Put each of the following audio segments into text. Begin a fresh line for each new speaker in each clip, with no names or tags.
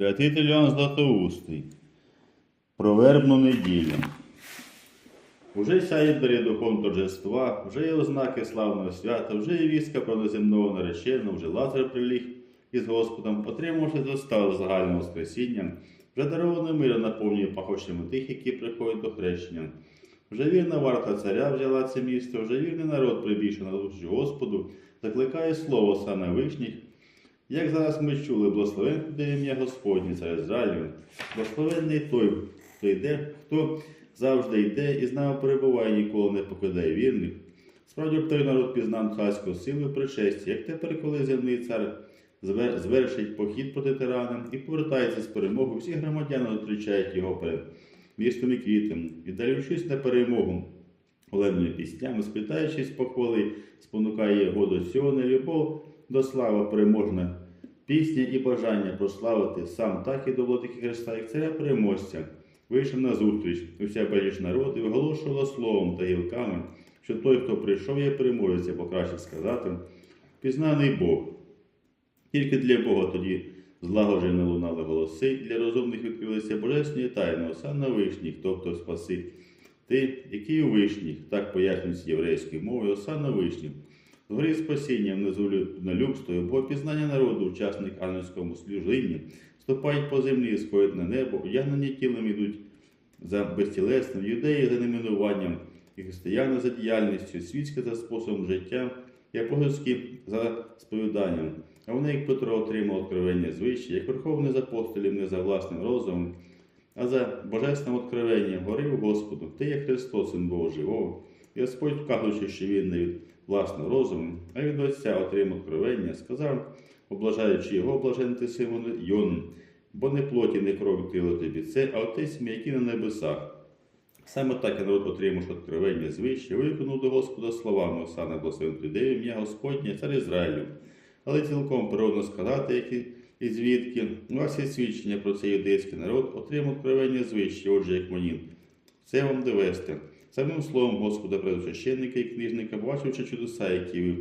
Святитель Іоанн Златоустий. Про неділю. Уже сяє двері духом торжества, вже є ознаки славного свята, вже є вістка про неземного нареченого, вже Лазар приліг із Господом, отримавши достав загального воскресіння, вже дарований мир наповнює пахощами тих, які приходять до хрещення. Вже вірна варта царя взяла це місто, вже вірний народ прибільшив на душу Господу, закликає слово саме вишніх, як зараз ми чули, благословен буде ім'я Господнє, цар Ізраїлю, благословенний той, хто йде, хто завжди йде і з нами перебуває, ніколи не покидає вірних. Справді той народ пізнав царську силу і пришестя, як тепер, коли земний цар звершить похід проти тирана і повертається з перемогою, всі громадяни зустрічають його перед містом і квітом, віддаючись на перемогу голебними піснями, спитаючись похвали, спонукає його до цього не любов до слави переможна пісня і бажання прославити сам так і до владики Христа, як царя переможця. Вийшов на зустріч, уся безліч народ і виголошувала словом та гілками, що той, хто прийшов, є переможець, або краще сказати, пізнаний Бог. Тільки для Бога тоді злагоджено лунали голоси, для розумних відкрилися божественні тайни, осан на вишніх, тобто спаси. Ти, який у вишніх, так пояснюється єврейською мовою, осан на вишніх. Згорі спасіння внизу людствою, бо пізнання народу, учасник ангельському служінні, ступають по землі, сходять на небо, одягнені тілом ідуть за безтілесним, юдеї за неминуванням, і християни за діяльністю, світське за способом життя, і апостольські за сповіданням. А вони, як Петро, отримав откровення звичай, як верховний з апостолів не за власним розумом, а за божественним откровенням говорив Господу, ти є Христос, Син Бога живого. Господь, вказуючи, що він не від власного розуму, а від Отця отримав откровення, сказав, облажаючи його, блажен ти Симоне Йон, бо не плоті, не кров відкрило тобі це, а отець мій, який на небесах. Саме так і народ отримавши откровення звище, виконав до Господа словами Осана благословен де ім'я Господнє, цар Ізраїлю. Але цілком природно сказати, які і звідки у вас є свідчення про цей юдейський народ, отримав откровення звище, отже, як мені. Це вам довести. Самим словом Господа предсвященника і книжника, бачивши чудеса, які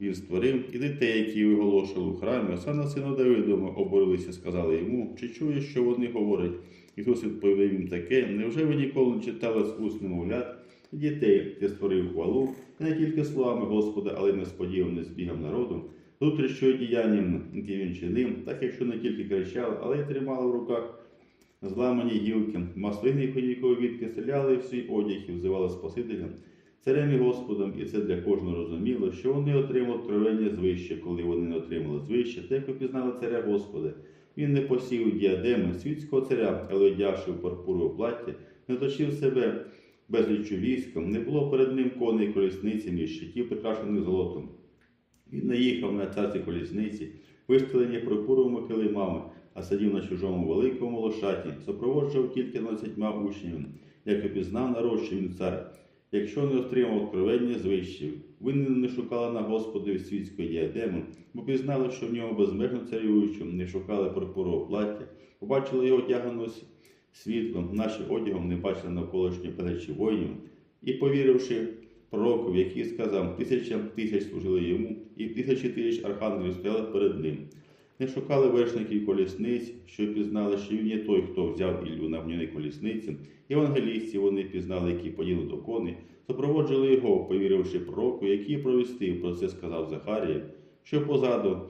він створив, і дітей, які виголошували у храмі, Осана сина Давидома оборилися, сказали йому, чи чуєш, що вони говорять? Ісус відповів їм таке, невже ви ніколи не читали з уст немовлят і дітей, ти створив хвалу, і не тільки словами Господа, але й несподіваним збігом народу, внутрішньою діянням, яке він чинив, так якщо не тільки кричали, але й тримали в руках зламані гілки, маслини і коньякові відки стріляли в свій одяг і взивали Спасителя, царем і Господом, і це для кожного розуміло, що вони отримали откровення звище, коли вони не отримали звище, те, як пізнали царя Господа. Він не посів діадеми світського царя, але одягши в пурпурове плаття, не точив себе безліччю військом, не було перед ним коней колісницями і щитів, прикрашених золотом. Він не їхав на царській колісниці, вистелені пурпуровими килимами, а сидів на чужому великому лошаті, супроводжував тільки двадцятьма учнями, як і пізнав народ, цар. Якщо не отримав откровення звищів, ви не шукали на Господові світської діадеми, бо пізнали, що в ньому безмежно царюючу, не шукали пурпурового плаття, побачили його с- світлом, нашим одягом не бачили навколишньої плечі воїнів, і повіривши пророку, який сказав, тисячам тисяч служили йому, і тисячі тисяч архангелів стояли перед ним. Не шукали вершників колісниць, що пізнали, що він є той, хто взяв Іллю на вогняній колісниці. Євангелістів вони пізнали, які поділи до коней, супроводжували його, повіривши пророку, який провістив. Про це сказав Захарія, що позаду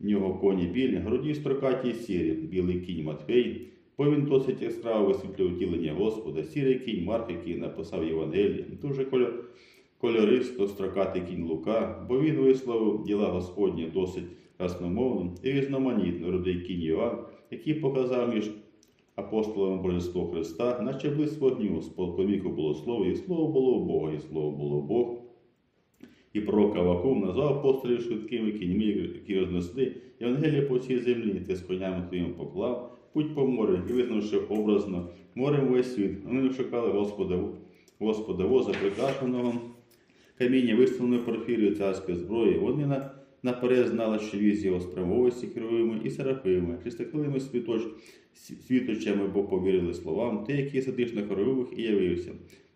нього коні білі, груді строкаті сірі, білий кінь Матфей, бо він досить яскраво висвітлює втілення Господа, сірий кінь Марк, який написав Євангеліє, дуже кольористо строкатий кінь Лука, бо він висловив діла Господні досить красномовним і різноманітно рудий кінь Йоанн, який показав між апостолами Божество Христа, наче близько вогню, з полковіку було слово, і слово було Бога, і слово було Бог. І пророк Авакум назвав апостолів швидкими кіньми, які рознесли Євангелія по всій землі, ти з конями твоїм поклав, путь по морю, і визнавши образно морем весь світ. Вони шукали Господа, Господа воза прикрашеного, каміння виставленої порфірію царської зброї. Вони на, наперед знали, що віз його спрямовості керуємо і серафими, христохилими світоч, світочами, бо повірили словам, ти, який сидиш на хорових і явився.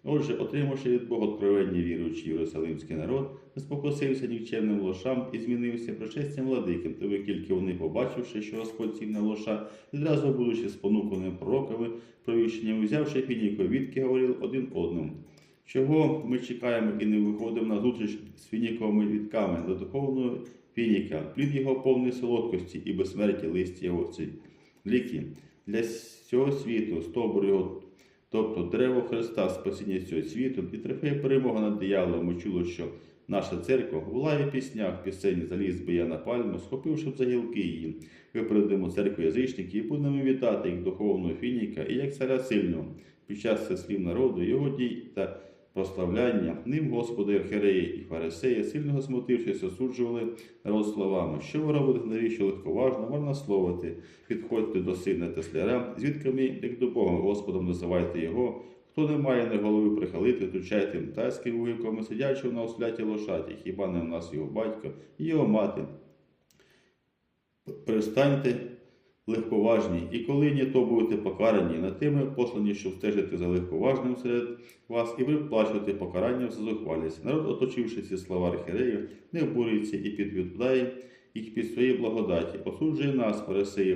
Отже, отримавши від Бога откровення віруючий єрусалимський народ, не спокусився нікчемним лошам і змінився пришестям владиким, тобі тільки вони, побачивши, що Господь сів на лоша, відразу будучи спонуканим пророками, провіщенням, взявши фініковідки, говорили один одному. Чого ми чекаємо і не виходимо на зустріч з фініковими відками до духовного фініка, плід його повний солодкості і безсмерті листі його ці ліки. Для всього світу, стовбур його, тобто дерево Христа, спасіння цього світу, і трофеє перемога над дияволом. Ми чули, що наша церква в лаві піснях, пісень заліз бия на пальму, схопивши за гілки її. Випередимо церкву язичників і будемо вітати їх духовного фініка і як царя сильного. Під час слів народу, його дій та прославляння, ним Господи архіреї і фарисеї, сильно засмутившись, осуджували народ словами, що ви робите, навіщо легковажно, марнословити, підходьте до сина Тесляра, звідками, як до Бога, Господом називайте його, хто не має на голови прихилити, тучайте тайським вугиком, сидячого на осляті лошаті, хіба не в нас його батько і його мати. Перестаньте легковажні, і коли ні, то будете покарані, на тими послані, що стежите за легковажним серед вас, і ви плачете покарання за зухвалість. Народ, оточивши ці слова архіреїв, не обурюється і підвідає їх під свої благодаті. Осуджує нас,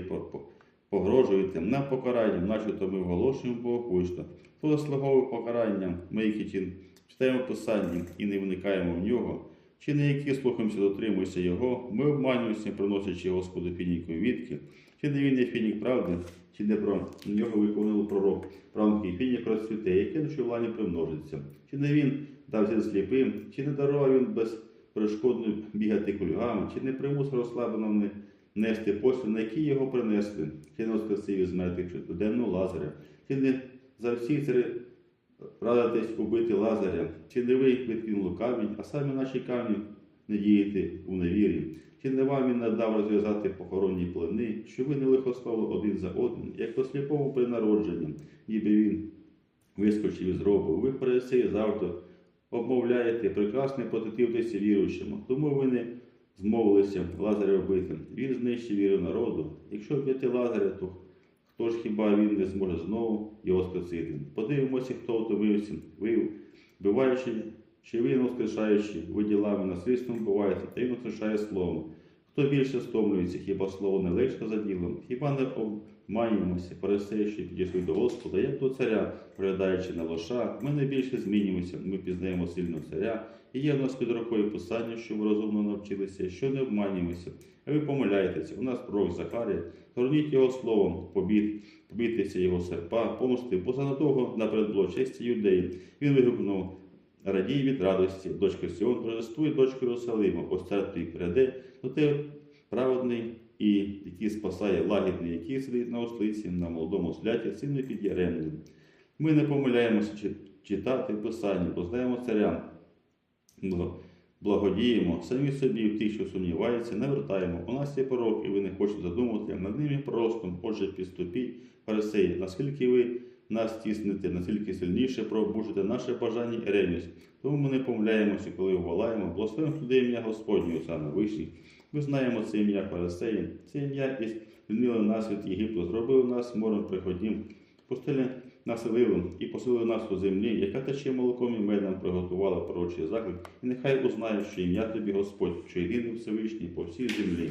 по- погрожуєте нам покаранням, начебто ми оголошуємо богохульство. То заслуговує покаранням, ми які чин- читаємо Писання і не вникаємо в нього. Чи не які слухаємося, дотримуємося Його, ми обманюємося, приносячи Господу фінікові відки, чи не він є фінік правди, чи не про нього виконував пророк, правнукий фінік розцвіте, яке владі примножиться, чи не він дався сліпим, чи не дарував він безперешкодно бігати кульгами, чи не примусив розслабленого не нести постріл, на який його принесли, чи не воскресив із мертвих щоденно Лазаря, чи не за всі цари радитесь убити Лазаря, чи не ви відкинули камінь, а самі наші камні не дієте у невірі, чи не вам він надав розв'язати похоронні плени, що ви не лихословили один за одним, як по сліпому при народженні, ніби він вискочив із робу. Ви фарисеї завжди обмовляєте, прекрасно протитивтеся віруючому, тому ви не змовилися Лазаря вбити. Він знищив віру народу. Якщо вбити Лазаря, то Хто ж хіба він не зможе знову його спасити? Подивимося, хто утомився, ви, вбиваючи, чи він воскрешаючи, ви ділами насильством буваєте, та він воскрешає словом. Хто більше стомлюється, хіба слово не легше за ділом, хіба не обманюємося, пересеючи підійшли до Господа, як до царя, приглядаючи на лоша, ми не більше змінюємося, ми пізнаємо сильного царя, і є в нас під рукою писання, що ви розумно навчилися, що не обманюємося. А ви помиляєтеся, у нас пророк Захарія, згорніть його словом, побід, побійтеся його серпа, помсти, бо занадовго наперед було честі юдеї. Він вигукнув, радій від радості, дочка Сіон, торжествуй дочку Єрусалима, ось цар твій пряде, то ти праведний і який спасає лагідний, який сидить на ослиці, на молодому сляті, сильно під'яремним. Ми не помиляємося читати Писання, бо знаємо царя. Благодіємо самі собі в тих, що сумніваються, не вертаємо. У нас є порок, і ви не хочете задумати над ними проростом. Отже, підступіть, фарисеї, наскільки ви нас тіснете, настільки сильніше пробужите наше бажання і ревність. Тому ми не помиляємося, коли ввалаємо, благословимо туди ім'я Господнього саме вищий. Ми знаємо це ім'я фарисеї, це ім'я і звільнило нас від Єгипту, зробили нас морем приходнім, пустили населили і посилили нас у землі, яка тече молоком і медом приготувала пророчий заклик, і нехай узнає, що ім'я тобі Господь, що єдиний Всевишній по всій землі.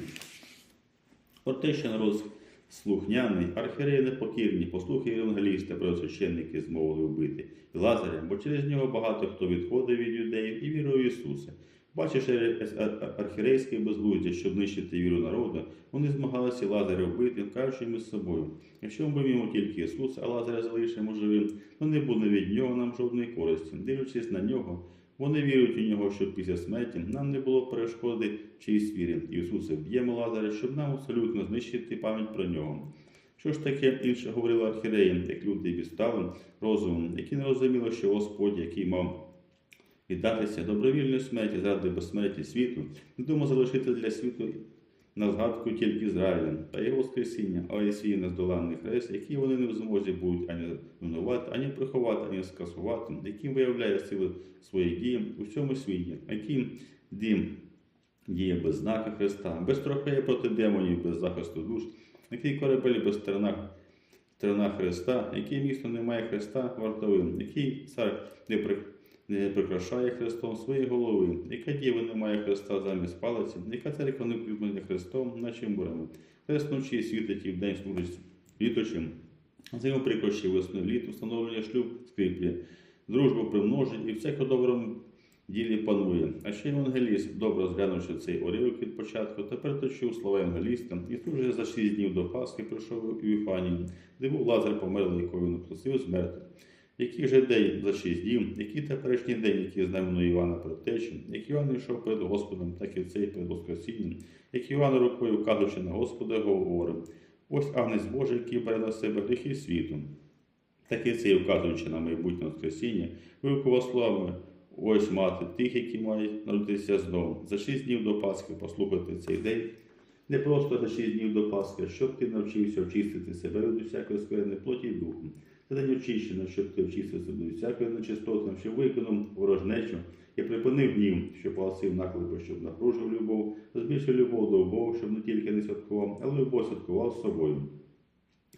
Про те, що народ слухняний, архіреї непокірні, послухи євангеліста, преосвященники змовили вбити Лазаря, бо через нього багато хто відходив від юдеїв і вірує в Ісуса. Бачивши ар- ар- архірейське безглуздя, щоб нищити віру народу, вони змагалися Лазаря вбити, кажучи між собою. Якщо ми вб'ємо тільки Ісуса, а Лазаря залишимо живим, то не буде від нього нам жодної користі. Дивлячись на нього, вони вірують у нього, щоб після смерті нам не було перешкоди чиїсь вірі. Ісусе вб'ємо Лазаря, щоб нам абсолютно знищити пам'ять про нього. Що ж таке інше говорили архіреї, як люди відстали розумом, які не розуміли, що Господь, який мав віддатися добровільної смерті заради безсмерті світу, не думав залишити для світу на згадку тільки Ізраїля та його Воскресіння, а й свій нездоланний хрест, який вони не в змозі будуть ані руйнувати, ані приховати, ані скасувати, яким виявляє сили своїх дій у всьому світі, яким дім діє без знака Христа, без трофея проти демонів, без захисту душ, який корабель без сторона Христа, яке місто не має Христа вартовим, який цар не, при... не прикрашає Христом своєї голови, яка діва не має Христа замість палиці, яка церква не укріплена Христом, наче мурами. Хрест ночі світить і вдень служить літочим. Зиму прикрощі весною літ, встановлення шлюб скріплює, дружбу примножить і всяко доброму ділі панує. А ще евангеліст, добре зглянувши цей орівок від початку, тепер точив слова евангеліста, і тут же за шість днів до Пасхи прийшов у Віфанію, де був Лазар померлий, якого він просив смерти. Який же день за шість днів, який теперішній день, який знаменує Івана предтечі, як Іван йшов перед Господом, так і цей перед Воскресінням, як Іван рукою вказуючи на Господа, говорив, ось агнець Божий, який бере на себе гріхи світу. Так і цей, вказуючи на майбутнє Воскресіння, вивкував словами, ось мати тих, які мають народитися знову. За шість днів до Пасхи послухати цей день, не просто за шість днів до Пасхи, щоб ти навчився очистити себе від усякої скверни плоті і духу. Це день очищення, щоб ти очистився від усякої нечистоти, щоб виконав ворожнечу і припинив гнів, що паласив наклепи, щоб напружив любов, збільшив любов до Бога, щоб не тільки не святкував, але любов святкував з собою.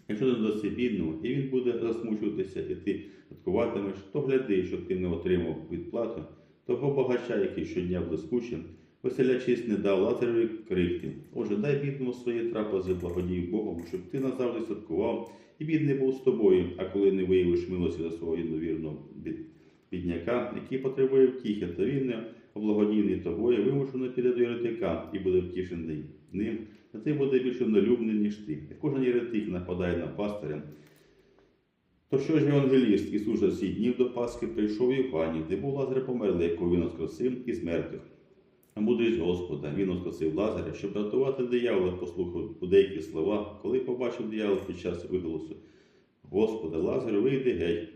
Якщо не даси бідному, і він буде засмучуватися, і ти святкуватимеш, то гляди, щоб ти не отримав відплату, того багача, який щодня блискуче, веселячись, не дав лазареві крихти. Отже, дай бідному свої трапези благодій Богом, щоб ти назавжди святкував, і бідний був з тобою, а коли не виявиш милості за свого єдновірного бідняка, який потребує втіхи, то він не облагодійний тобою, вимушено піде до єретика і буде втішений ним, а ти буде більше налюбний, ніж ти. І кожен єретик нападає на пастиря. То що ж евангеліст Ісус за всі днів до Пасхи прийшов в Євгані, де був Лазар померлий, якого він воскресив із мертвих. А мудрість Господа, він воскресив Лазаря, щоб рятувати диявола, послухав деякі слова, коли побачив диявол під час виголосу. Господа, Лазар, вийди геть,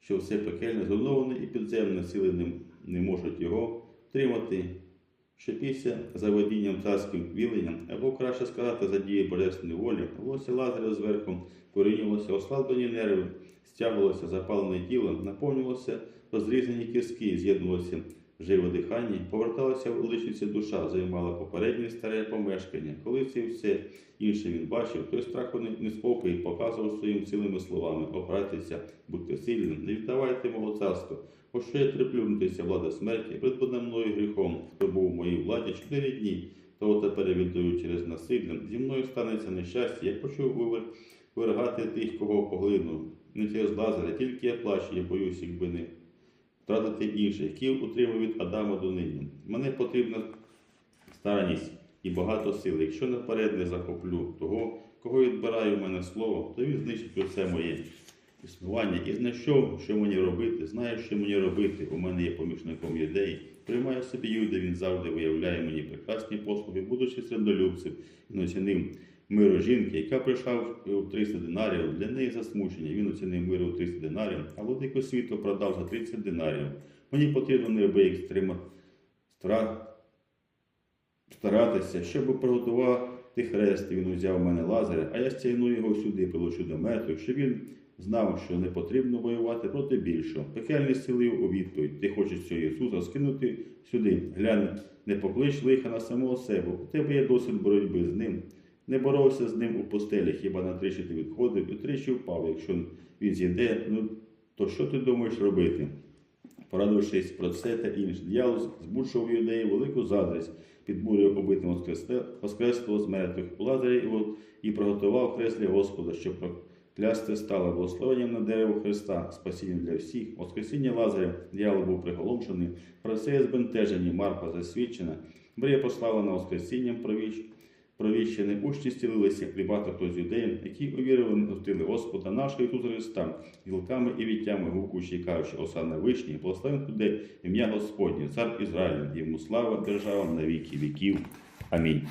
що все пекельне, зруйноване і підземне сили не, не можуть його втримати, що після за водінням царським віленням, або краще сказати, за дією божественної волі, волосся Лазаря зверху корінювалося ослаблені нерви, стягувалося запалене тіло, наповнювалося розрізані кістки, з'єднувалося живе дихання, поверталася в личниці душа, займала попереднє старе помешкання. Коли це все інше він бачив, той страху не- неспокій показував своїм цілими словами: опирайтеся, будьте сильним, не віддавайте мого царства. Бо що я треплюнутися влада смерті, придбана мною гріхом, хто був у моїй владі чотири дні, того тепер віддаю через насилля. Зі мною станеться нещастя, я почув виргати тих, кого поглинув. Не через лазаря, тільки я плачу, я боюсь, якби не втратити інших, які утримав від Адама до нині. Мене потрібна старанність і багато сил. Якщо наперед не захоплю того, кого відбирає у мене слово, то він знищить усе моє існування і знайшов, що мені робити, знає, що мені робити. У мене є помічником юдеї. Приймаю собі юди, він завжди виявляє мені прекрасні послуги, будучи сердолюбцем і оцінив миру жінки, яка прийшла в 300 динарів, для неї засмучення. Він оцінив миру в 300 динарів, а владику світу продав за 30 динарів. Мені потрібно неабияк стрима стра... старатися, щоб приготувати хрест. Він узяв у мене лазаря, а я стягну його сюди, прилучу до мертвих, щоб він знав, що не потрібно воювати проти більшого. Пекельний силив у відповідь. Ти хочеш цього Ісуса скинути сюди. Глянь, не поклич лиха на самого себе. У тебе є досвід боротьби з ним. Не боровся з ним у постелі, хіба на тричі ти відходив і тричі впав. Якщо він зійде, ну то що ти думаєш робити? Порадившись про це та інше, дьявол збуджував юдеї велику задрість, підбурював убитим воскресло з мертвих у і, приготував хрест Господа, щоб проклясти стало благословенням на дерево Христа, спасінням для всіх. Воскресіння Лазаря дьявол був приголомшений, про це збентежені Марфа засвідчена, Марія послала на Воскресінням провіч, провіщене, учні стілилися, хліба та хто з юдеїв, які увірили в Господа нашого Ісуса Христа, гілками і віттями і кажучи, осана вишні, благословен туди ім'я Господнє, цар Ізраїля, йому слава держава на віки віків. Амінь.